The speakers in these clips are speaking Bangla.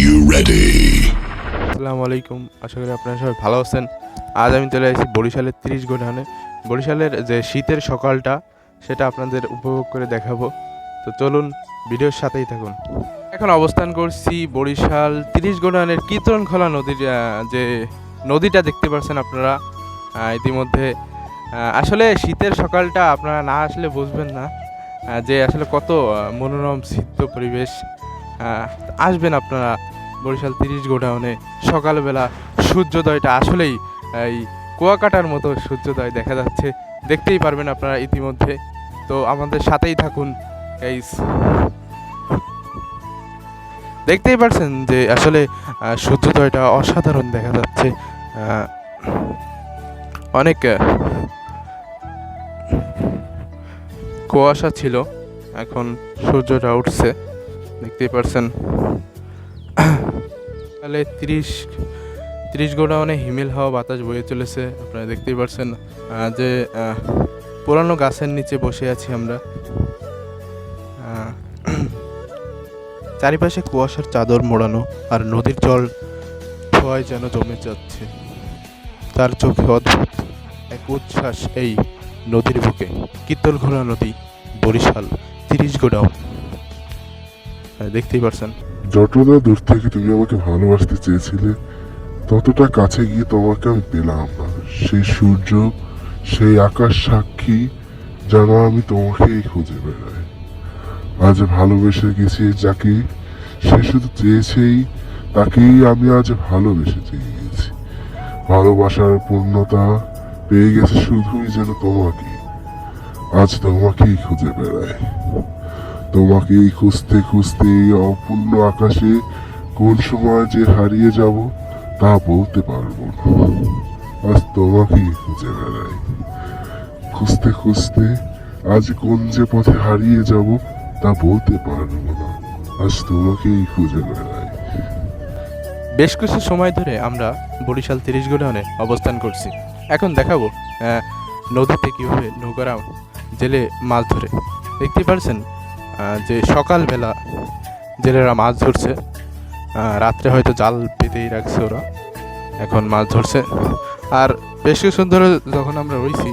you ready? আসসালামু আলাইকুম আশা করি আপনারা সবাই ভালো আছেন। আজ আমি চলে এসেছি বরিশালের তিরিশ গোডাউনে। বরিশালের যে শীতের সকালটা, সেটা আপনাদের উপভোগ করে দেখাবো। তো চলুন ভিডিওর সাথেই থাকুন। এখন অবস্থান করছি বরিশাল তিরিশ গোডাউনের কীর্তনখোলা নদীর যে নদীটা দেখতে পাচ্ছেন আপনারা। ইতিমধ্যে আসলে শীতের সকালটা আপনারা না আসলে বুঝবেন না। যে আসলে কত মনোরম, সিদ্ধ পরিবেশ। আসবেন আপনারা বরিশাল তিরিশ গোডাউনে। সকালবেলা সূর্যোদয়টা আসলেই এই কুয়াকাটার মতো সূর্যোদয় দেখা যাচ্ছে। দেখতেই পারবেন আপনারা ইতিমধ্যে। তো আমাদের সাথেই থাকুন এই দেখতেই পারছেন যে আসলে সূর্যোদয়টা অসাধারণ দেখা যাচ্ছে। অনেক কুয়াশা ছিল। এখন সূর্যটা উঠছে। দেখতেই পারছেন। তাহলে তিরিশ তিরিশ গোডাউনে হিমেল হাওয়া বাতাস বয়ে চলেছে, আপনারা দেখতেই পারছেন যে পুরানো গাছের নিচে বসে আছি আমরা। চারিপাশে কুয়াশার চাদর মোড়ানো আর নদীর জল ধোয়ায় যেন জমে যাচ্ছে। তার চোখে অদ্ভুত এক উচ্ছ্বাস এই নদীর বুকে। কীর্তনঘোড়া নদী, বরিশাল, তিরিশ গোডাউন। দেখতেই পারছেন। যতটা দূর থেকে তুমি আমাকে ভালোবাসতে চেয়েছিলে, ততটা কাছে গিয়ে তোমাকে আমি পেলাম না। সেই সূর্য, সেই আকাশ সাক্ষী যেন আমি তোমাকেই খুঁজে বেড়াই। আজ ভালোবেসে গেছি যাকে সে শুধু চেয়েছেই, তাকেই আমি আজ ভালোবেসে চেয়ে গেছি ভালোবাসার পূর্ণতা পেয়ে গেছে শুধুই যেন তোমাকে। আজ তোমাকেই খুঁজে বেড়াই। তোমাকেই খুঁজতে খুঁজতে এই অপূর্ণ আকাশে কোন সময় যে হারিয়ে যাব তা বলতে পারব না। আজ তোমাকেই খুঁজে বেড়াই। খুঁজতে খুঁজতে আজ কোন যে পথে হারিয়ে যাব তা বলতে পারব না। আজ তোমাকেই খুঁজে বেড়াই। বেশ কিছু সময় ধরে আমরা বরিশাল তিরিশ গোডাউনে অবস্থান করছি। এখন দেখাবো নদীতে কীভাবে নৌকারা জেলে মাছ ধরে। দেখতে পারছেন যে সকালবেলা জেলেরা মাছ ধরছে রাত্রে হয়তো জাল পেতেই রাখছে ওরা, এখন মাছ ধরছে। আর বেশ কিছু ধরে যখন আমরা রয়েছি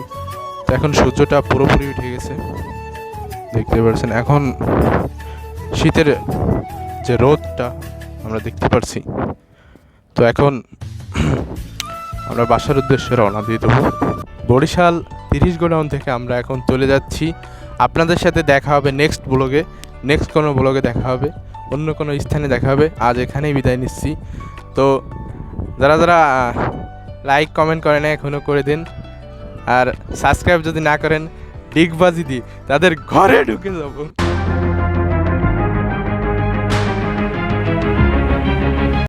তো এখন সূর্যটা পুরোপুরি উঠে গেছে। দেখতে পাচ্ছেন এখন শীতের যে রোদটা আমরা দেখতে পারছি, তো এখন আমরা বাসার উদ্দেশ্যে রওনা দিয়ে দেবো। বরিশাল তিরিশ গোডাউন থেকে আমরা এখন চলে যাচ্ছি আপনাদের সাথে দেখা হবে নেক্সট ব্লগে নেক্সট কোনো ব্লগে দেখা হবে, অন্য কোনো স্থানে দেখা হবে। আজ এখানেই বিদায় নিচ্ছি। তো যারা যারা লাইক কমেন্ট করে না এখনও করে দিন। আর সাবস্ক্রাইব যদি না করেন, ডিগবাজি দিই তাদের ঘরে ঢুকে যাব।